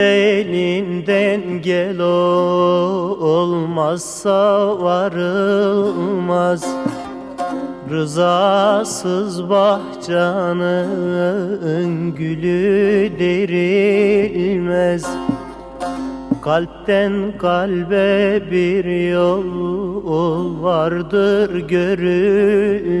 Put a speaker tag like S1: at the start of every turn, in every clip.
S1: Elinden gel o olmazsa varılmaz. Rızasız bahçanın gülü derilmez Kalpten kalbe bir yol vardır görülmez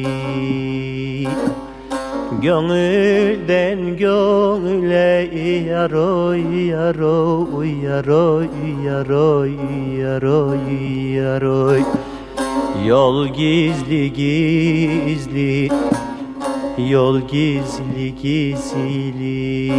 S1: Gönülden gönüle yaroy yaroy yaroy yaroy yaroy yaroy Yol gizli gizli Yol gizli gizli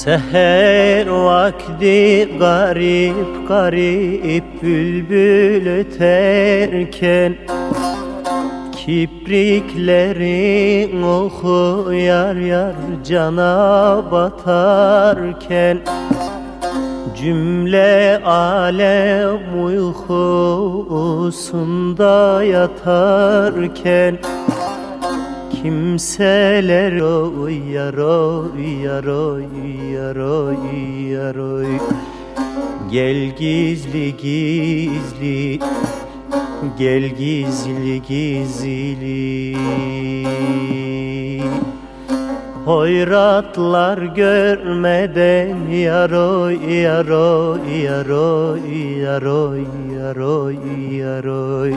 S1: Seher vakti garip garip bülbül öterken Kipriklerin oku yar yar cana batarken Cümle alem uykusunda yatarken Kimseler oy yaroy yaroy yaroy yaroy. Gel gizli gizli Gel gizli gizli. Hoyratlar görmeden yaroy yaroy yaroy yaroy yaroy yaroy